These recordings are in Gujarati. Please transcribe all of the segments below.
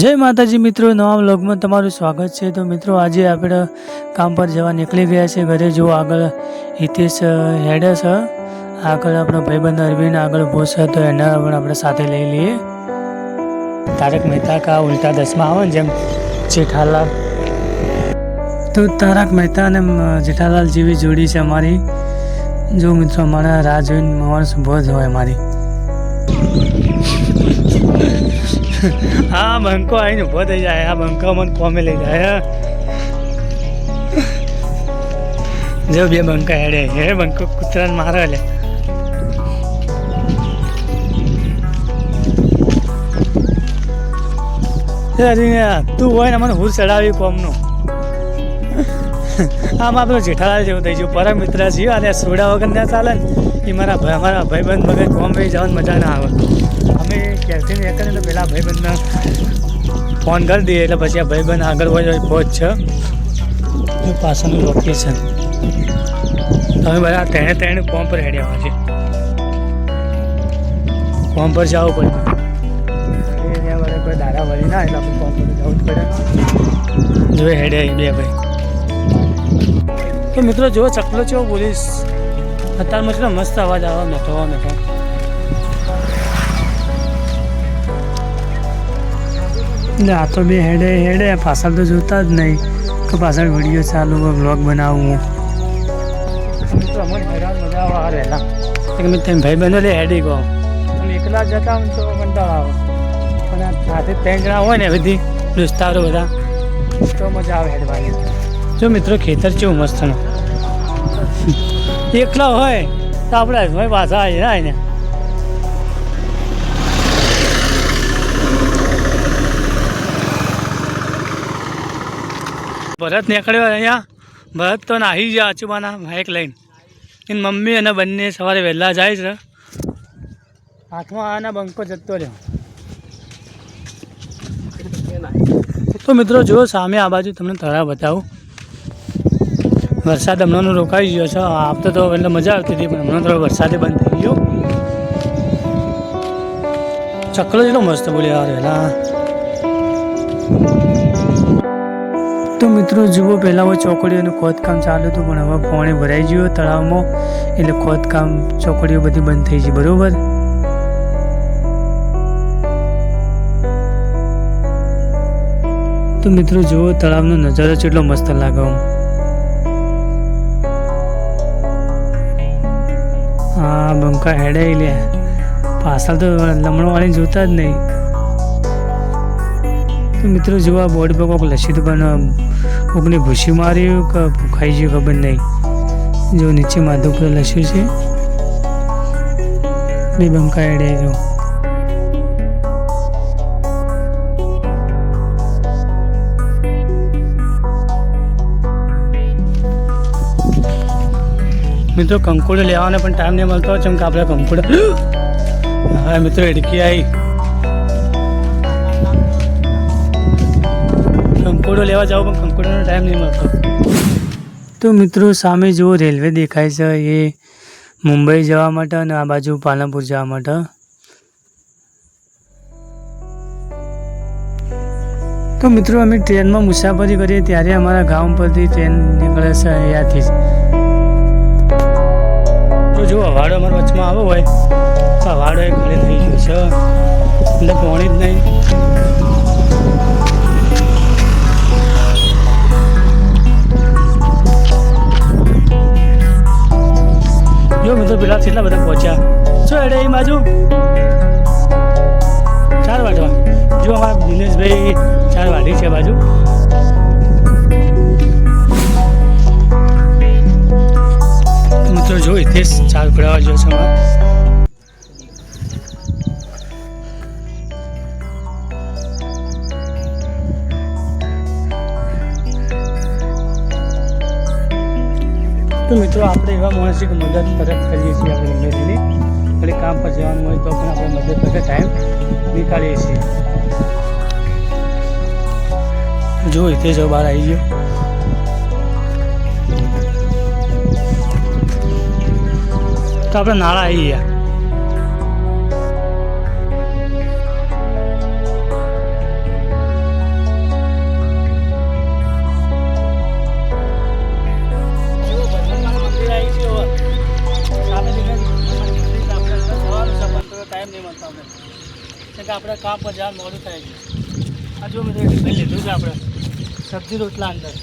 જય માતાજી મિત્રો, નવા બ્લોગમાં તમારું સ્વાગત છે. તો મિત્રો, આજે આપણે કામ પર જવા નીકળી ગયા છે. ઘરે જો આગળ હિતેશ હેડે છે આગળ આપણો ભાઈબંધ અરવિંદ, આગળ છે. તો એને પણ આપણે સાથે લઈ લઈએ. તારક મહેતા કા ઉલ્ટા દસમાં આવે ને જેમ જેઠાલાલ. તો તારક મહેતા અને જેઠાલાલ જેવી જોડી છે અમારી. જો મિત્રો, અમારા રાહ જોઈને ઊભો જ હોય અમારી. હા બંકો આવીને ઊભો થઈ જાય. આ બંકો મને કોમે લઈ જાય, હા. જો, બે બંકા હેડે. હે બંકો કૂતરાને મારે લે. તું હોય ને, મને હુર ચડાવી કોમનું. આમ આપણો જેઠાલાલ જેવું થઈ ગયું. પરમ મિત્ર છીએ અને સોડા વગર ના ચાલે ને, એ મારા ભાઈ અમારા ભાઈબંધ વગર કોમ ભાઈ જવાની મજા ના આવે. ક્યારથી નીકળે તો પેલા ભાઈબંધને ફોન કરી દઈએ એટલે પછી આ ભાઈબંધ આગળ હોય પહોંચ છે. એ પાછળનું લોકેશન તમે બધા ત્રણે ત્રણે કોમ પર હેડ્યા છે. કોમ પર જવું પડે. ત્યાં વડે કોઈ દાડા વળી ના એટલે આપણે કોમ પર જવું જ પડે. જો હેડે બે ભાઈ. તો મિત્રો જો ચકલો છે પોલીસ. અત્યારમાં કેટલો મસ્ત અવાજ આવે મેઠો મેઠો એટલે આ તો બે હેડે હેડે પાછળ તો જોતા જ નહીં. કે પાછળ વીડિયો ચાલુ હોય બ્લોગ બનાવું હું. તેમ ભાઈ બહેનો લે હેડી ગો એકલા જતા હોય ને તો કંટાળો આવે. પણ સાથે ત્રણ જણા હોય ને બધી દોસ્તારો બધા તો મજા આવે હેડવાની. જો મિત્રો ખેતર કેવું મસ્ત એકલા હોય તો આપણે પાછા આવી ને ભરત નીકળ્યો અહીંયા. ભરત તો નાહી ગયા અચુબાના બાઇક લઈને. એની મમ્મી અને બંને સવારે વહેલા જાય છે. હાથમાં આના બંકો જતો રહ્યો. તો મિત્રો જો સામે આ બાજુ તમને તળાવ બતાવું. વરસાદ હમણાંનો રોકાઈ ગયો છે. આપતો તો એટલે મજા આવતી હતી, પણ હમણાં થોડો વરસાદે બંધ થઈ ગયો. ચકલો જેટલો મસ્ત બોલ્યા યાર મિત્રો, જુઓ, પહેલાં હવે ચોકડીઓનું ખોદકામ ચાલુ હતું, પણ હવે પાણી ભરાઈ ગયું તળાવમાં, એટલે ખોદકામ, ચોકડીઓ બધી બંધ થઈ ગઈ, બરોબર? તો મિત્રો, જુઓ, તળાવનો નજારો કેટલો મસ્ત લાગે હા, બંકા હેડે લે. પાછળ તો લમણો વાળી જોતા જ નહીં. તો મિત્રો, જુઓ બોર્ડ પર કોઈક લસિત પણ કોકને ભૂસી માર્યું કે ભૂખાઈ ગયું ખબર નહીં. જો નીચે માધવપુર લસ્યું છે. બે બંકાઈ હેડે જો. મિત્રો, કંકુડો લેવાનો પણ ટાઈમ નહીં મળતો ચમ કે આપણે કંકુડો. હા, મિત્રો, એડકી આવી કંકોડો લેવા જાવ પણ કંકોડોનો ટાઈમ નહીં મળતો. તો મિત્રો, સામે જુઓ, રેલવે દેખાય છે. એ મુંબઈ જવા માટે અને આ બાજુ પાલનપુર જવા માટે. તો મિત્રો, અમે ટ્રેનમાં મુસાફરી કરીએ ત્યારે અમારા ગામ પરથી ટ્રેન નીકળે છે અહીંયાથી તો જો હવાડો અમારા વચમાં આવ્યો હોય. તો હવાડો એ ખાલી થઈ ગયો છે. એટલે પોણી જ નહીં. જો પેલા કેટલા બધા પહોંચ્યા? શું એડે એ બાજુ? ચાર વાટવા જો અમારા દિનેશભાઈ ચાર વાટી છે બાજુ. તો મિત્રો, જો હિતેશ ચાર પડાવવા જો છે અમારે તો મિત્રો આપણે એવા કે મદદ તરત કરીએ છીએ આપણે ગમે એટલે કામ પર જવાનું હોય તો પણ આપણે મદદ પર ટાઈમ નીકાળીએ છીએ. જો તે જો બહાર આવી ગયો. તો આપણે નાળા આવી ગયા. મળતા આપણે કે આપણે કામ પર જવાનું મોડું થાય છે. આ જો મેં ટિફિન લીધું છે આપણે. સબ્જી રોટલા અંદર.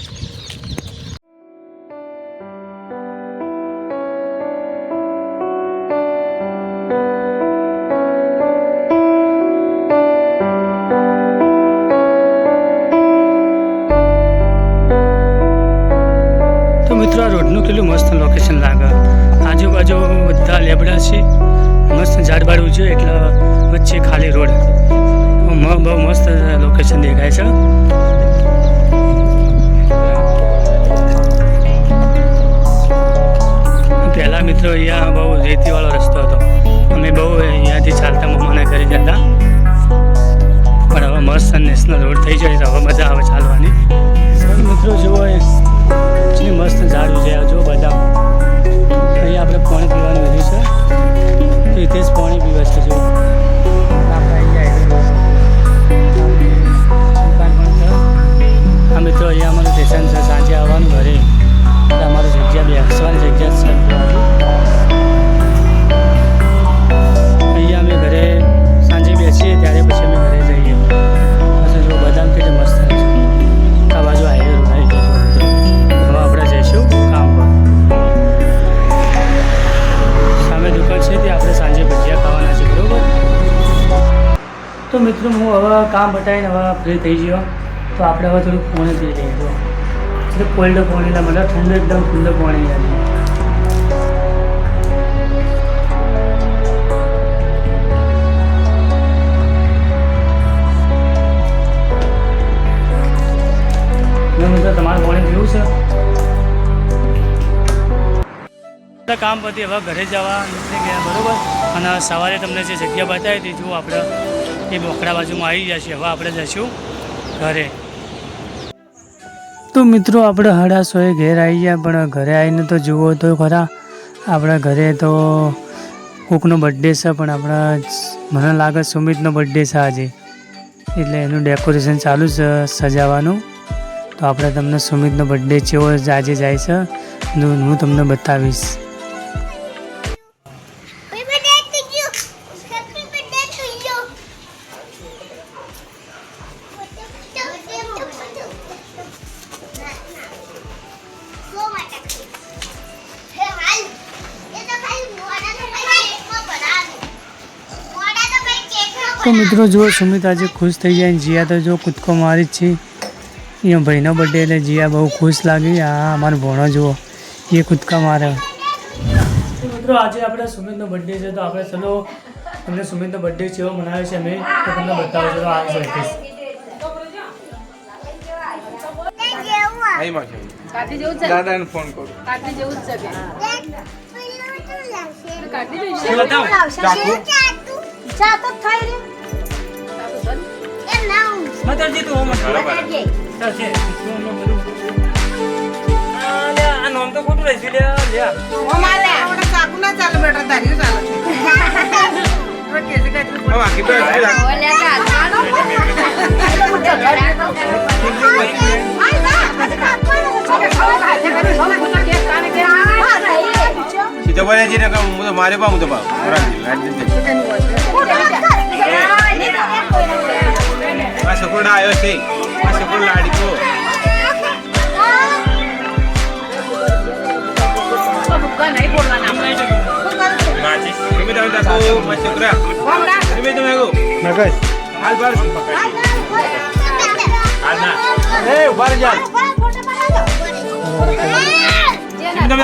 મિત્રો, આ રોડનું કેટલું મસ્ત લોકેશન લાગે. આજુબાજુ બધા લેબડા છે ઝાડબાડ ઉજ્યું એટલે વચ્ચે ખાલી રોડ બહુ મસ્ત લોકેશન દેખાય છે. પહેલાં મિત્રો અહીંયા બહુ રેતીવાળો રસ્તો હતો. અમે બહુ અહીંયાથી ચાલતા મમ્માને ઘરે જતા. પણ હવે મસ્ત નેશનલ રોડ થઈ જાય હવે મજા આવે ચાલવાની. મિત્રો, જુઓ એ કેટલી મસ્ત ઝાડ છે જો બધા. અહીંયા આપણે પાણી પીવાનું વધ્યું છે. તો મિત્રો હું હવે કામ બતાવીને હવે ફ્રી થઈ ગયો. તો આપણે હવે થોડું પાણી પી લઈએ. તો એટલે કોલ્ડ પાણી મતલબ ઠંડુ એકદમ ઠંડુ પાણી મિત્રો, તમારે પાણી પીવું છે? કામ પરથી હવે ઘરે જવા નીકળી ગયા, બરોબર? અને સવારે તમને જે જગ્યા બતાવી હતી જો આપણે. એ બોકડા બાજુમાં આવી જશે હવે આપણે જઈશું ઘરે. તો મિત્રો, આપણે હડાસોએ ઘેર આવી ગયા, પણ ઘરે આવીને તો જુઓ તો ખરા, આપણા ઘરે તો કોકનો બર્થડે છે, પણ આપણા મને લાગે સુમિતનો બર્થડે છે આજે. એટલે એનું ડેકોરેશન ચાલુ છે સજાવવાનું. તો આપણે તમને સુમિતનો બર્થડે કેવો આજે જાય છે. હું તમને બતાવીશ. તો મિત્રો જો સુમિત આજે ખુશ થઈ જાય જીયા તો જો કૂદકો મારી જ છે. અહીંયા ભાઈનો બર્થડે એટલે જીયા બહુ ખુશ લાગી. હા અમારો ભણો જુઓ એ કૂદકા મારે. મિત્રો આજે આપણે સુમિતનો બર્થડે છે તો આપણે ચલો તમને સુમિતનો બર્થડે કેવો મનાવ્યો છે અમે તો તમને બતાવો ચલો આ છે જેવું આ. છે કાઢી જેવું છે. દાદાને ફોન કરું. કાઢી જેવું જ છે કે. પેલું કાઢી એ દઈશું બતાવો. ચાટુ જ ખાઈ લે. એમ ના હું. માતાજી તું હોમ બરાબર. છે આ લે આ નામ તો ખોટું રહેશે લે લે હવે બાકી તો હજી સીધો બોલે છે ને હું તો મારે પાઉં તો પાઉં તમે તાકો મા છોકરા તમે તમે ગો મગજ હાલ બાર હાલ ના એ ઊભા જા તમે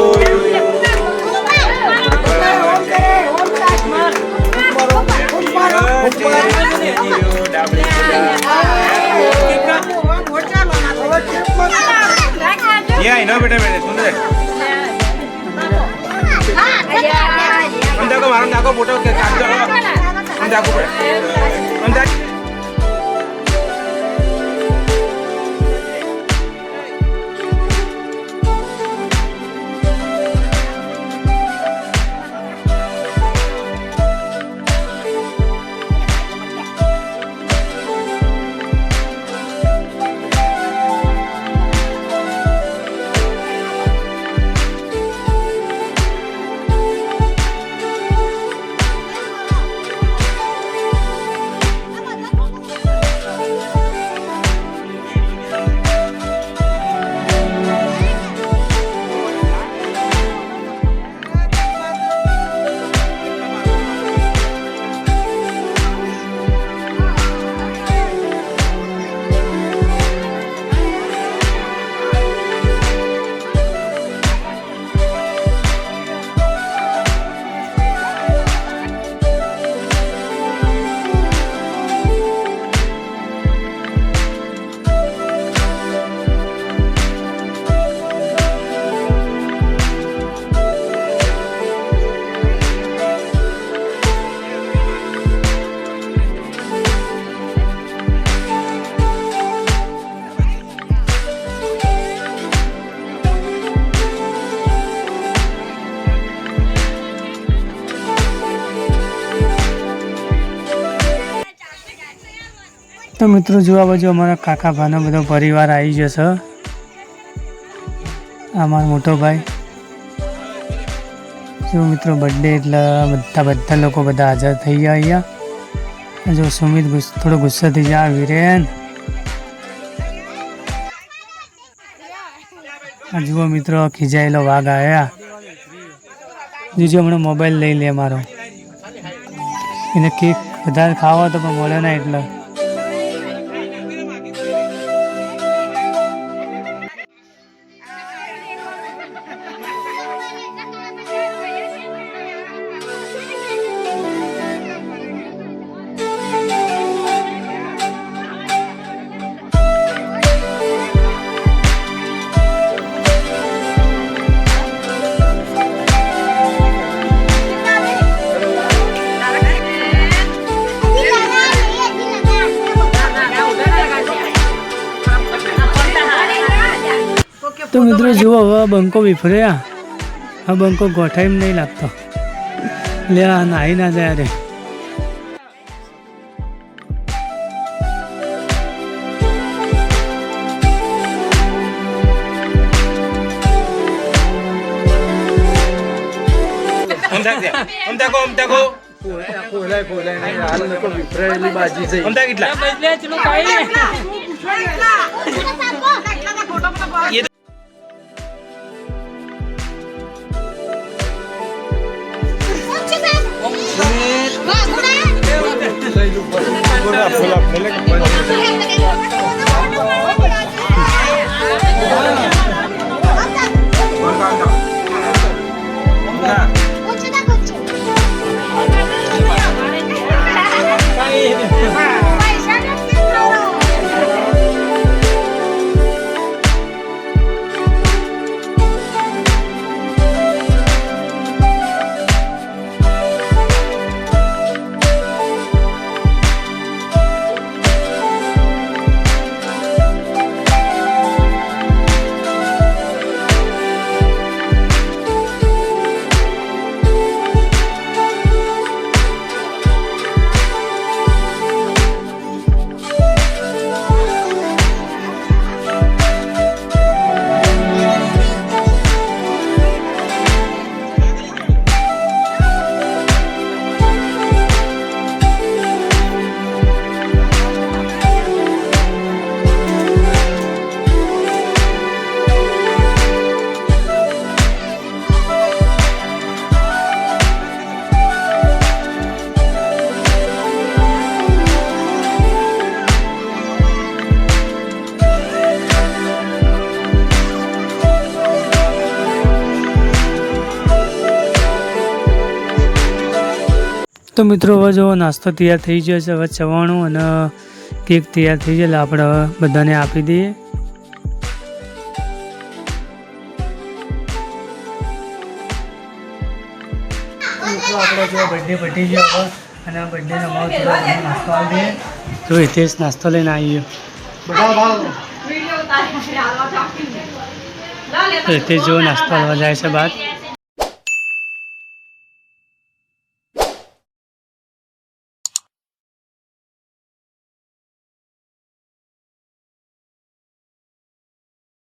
Yeah, I know, બેટા બેટા સુંદર આમ તાકો મારો નાકો ફોટો કે કાઢજો આમ તાકો પડે તો મિત્રો જોવા બાજુ અમારા કાકા ભાનો બધો પરિવાર આવી ગયો છે. અમારો મોટો ભાઈ. જો મિત્રો બર્થડે એટલે બધા બધા લોકો બધા હાજર થઈ ગયા અહીંયા. જો સુમિત થોડો ગુસ્સો થઈ જાય વિરેન. જુઓ મિત્રો ખીજાયેલો વાઘ આવ્યા જોજો હમણાં મોબાઈલ લઈ લે મારો. એને કેક વધારે ખાવો તો પણ મળે ના એટલે. તો મિત્રો જુઓ હવે આ બંકો વિફર્યા આ બંકો ગોઠાઈમ નહીં લાગતો લે આ નાહી ના જાય રે આમ ফুল ফুল તો મિત્રો હવે જો નાસ્તો તૈયાર થઈ ગયો છે. હવે ચવાણું અને કેક તૈયાર થઈ એટલે આપણે હવે બધાને આપી દઈએ. આપણે જો બર્થડે પટી ગયો હવે અને આ અમારો થોડો નાસ્તો આવી દઈએ. જો હિતેશ નાસ્તો લઈને આવી ગયો તો હિતેશ જો નાસ્તો લેવા જાય છે બહાર.